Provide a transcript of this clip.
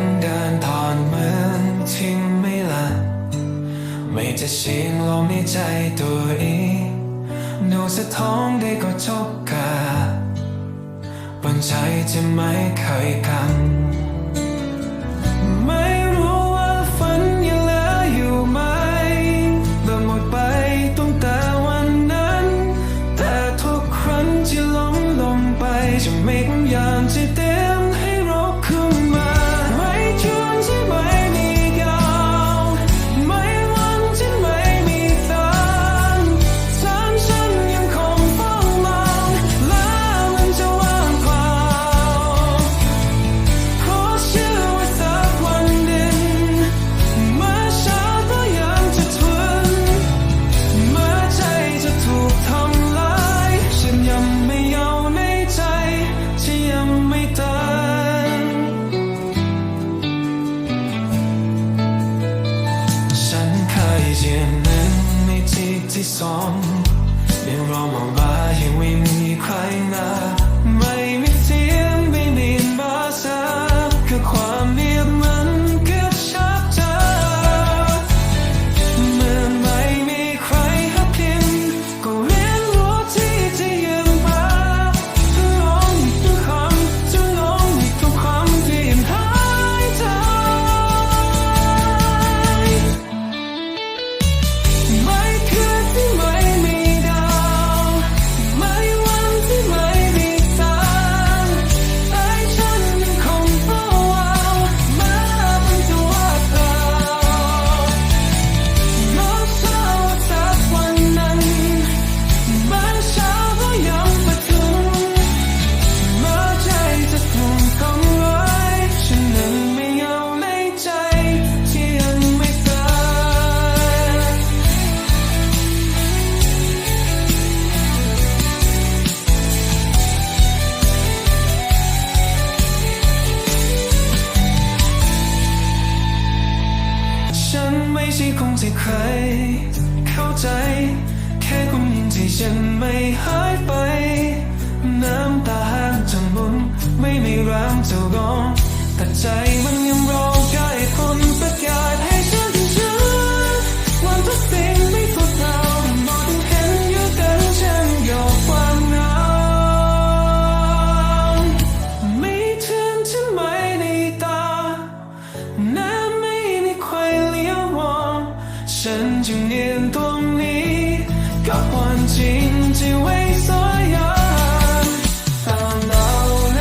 มเดินผ่นเหมือนทิ้งไม่ละไม่จะเสียงลมในใจตัวเองดูสะท้องได้ก็ชกกาบนใจจะไม่เคยกัง เทียนหนึ่งในทีที่สองเรียนรอมองบา ไม่ใช่คงจะใคร เข้าใจ แค่คุณยิ่งที่ฉันไม่หายไป น้ำตาห้างจนมุนไม่มีร้างจะร้องแต่ใจมัน คนจ为所有จริงไว้สักอย่างเปล่าเหงาเ